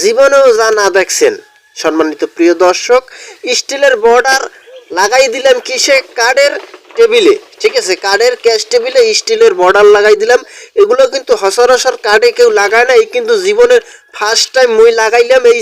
জীবনেও যা না দেখছেন। সম্মানিত প্রিয় দর্শক, স্টিলের বর্ডার লাগাই দিলাম কিসে? কার্ডের টেবিলে। ঠিক আছে কার্ডের ক্যাশ টেবিলে স্টিলের বর্ডার লাগাই দিলাম। এগুলো কিন্তু সচরাচর কার্ডে কেউ লাগায় না। এই কিন্তু জীবনের ফার্স্ট টাইম মই লাগাইলাম এই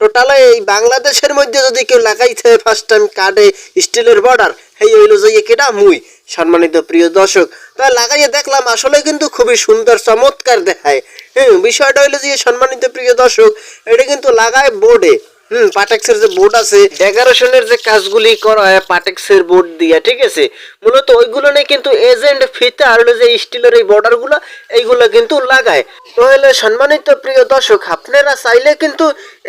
টোটালে এই বাংলাদেশের মধ্যে যদি কেউ লাগাইছে ফার্স্ট টাইম কার্ডে স্টিলের বর্ডার এই হইল যে কেটা মুই, সম্মানিত প্রিয় দর্শক। তা লাগাইয়ে দেখলাম, আসলে কিন্তু খুবই সুন্দর, চমৎকার দেখায়। হ্যাঁ বিষয়টা হইল যে, সম্মানিত প্রিয় দর্শক, এটা কিন্তু লাগায় বোর্ডে হুম পাটেক্সের যে বোর্ড আছে ডেকোরেশনের যে কাজগুলি করা হয় পাটেক্সের বোর্ড দিয়ে, ঠিক আছে? মূলত ওইগুলো নিয়ে কিন্তু এজেন্ট আর যে স্টিলের এই বর্ডারগুলো এইগুলো কিন্তু লাগায়। তো হলে সম্মানিত প্রিয় দর্শক, আপনারা চাইলে কিন্তু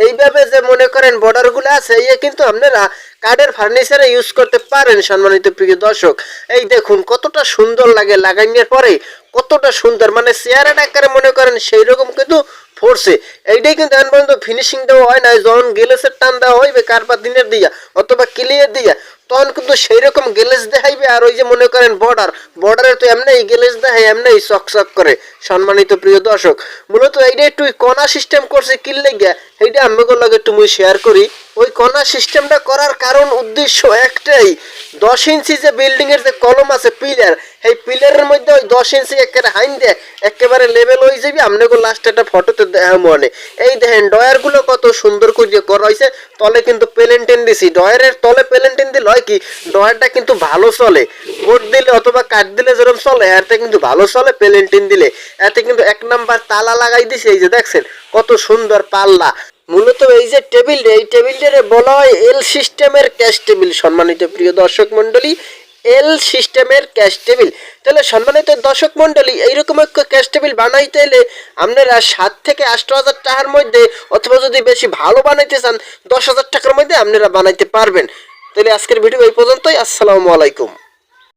এইভাবে যে মনে করেন বর্ডারগুলো আছে এই কিন্তু আপনারা কাঠের ফার্নিচারে ইউজ করতে পারেন, সম্মানিত প্রিয় দর্শক। এই দেখুন, কতটা সুন্দর লাগে লাগাইনের পরে, কতটা সুন্দর মানে চেয়ারের আকারে মনে করেন সেই রকম কিন্তু ফোর্সে এইটাই কিন্তু এখন পর্যন্ত ফিনিশিং দেওয়া হয় না যখন গেলেসের টান দেওয়া হইবে কারবার দিনের দিয়া, অথবা ক্লিয়ার দিয়া, তখন কিন্তু সেই রকম গেলেস দেখাইবে। আর ওই যে মনে করেন বর্ডার বর্ডারে তো এমনি গেলেস দেখায় এমনি চকচক করে। সম্মানিত প্রিয় দর্শক, মূলত এইটা একটু কণা সিস্টেম করছে কিল্লে গিয়া এইটা আমি লগে একটু মুই শেয়ার করি। ওই কণা সিস্টেমটা করার কারণ, উদ্দেশ্য একটাই। দশ ইঞ্চি যে বিল্ডিং এর যে কলম আছে, পিলার এই পিলারের মধ্যে ওই দশ ইঞ্চি একেবারে হাইন দেয় একেবারে লেভেল হয়ে যাবে আপনাকে লাস্ট একটা ফটোতে দেখা মনে। এই দেখেন ডয়ারগুলো কত সুন্দর করে করা হয়েছে, তলে কিন্তু পেলেন্টেন দিছি। ডয়ারের তলে পেলেন্টেন দিলে হয় কি ডয়ারটা কিন্তু ভালো চলে। বোর্ড দিলে অথবা কাঠ দিলে যেরকম চলে, এতে কিন্তু ভালো চলে পেলেন্টিন দিলে। এতে কিন্তু এক নাম্বার তালা লাগাই দিছে, এই যে দেখছেন, কত সুন্দর পাল্লা। মূলত এই যে টেবিল এই টেবিলটারে বলা হয় এল সিস্টেমের ক্যাশ টেবিল সম্মানিত প্রিয় দর্শক মণ্ডলী এল সিস্টেমের ক্যাশ টেবিল তাহলে সম্মানিত দর্শক মণ্ডলী, এইরকম একটা ক্যাশ টেবিল বানাইতে এলে আপনারা সাত থেকে আষ্ট হাজার টাকার মধ্যে অথবা যদি বেশি ভালো বানাইতে চান, দশ হাজার টাকার মধ্যে আপনারা বানাইতে পারবেন। তাহলে আজকের ভিডিও এই পর্যন্তই। আসসালামু আলাইকুম।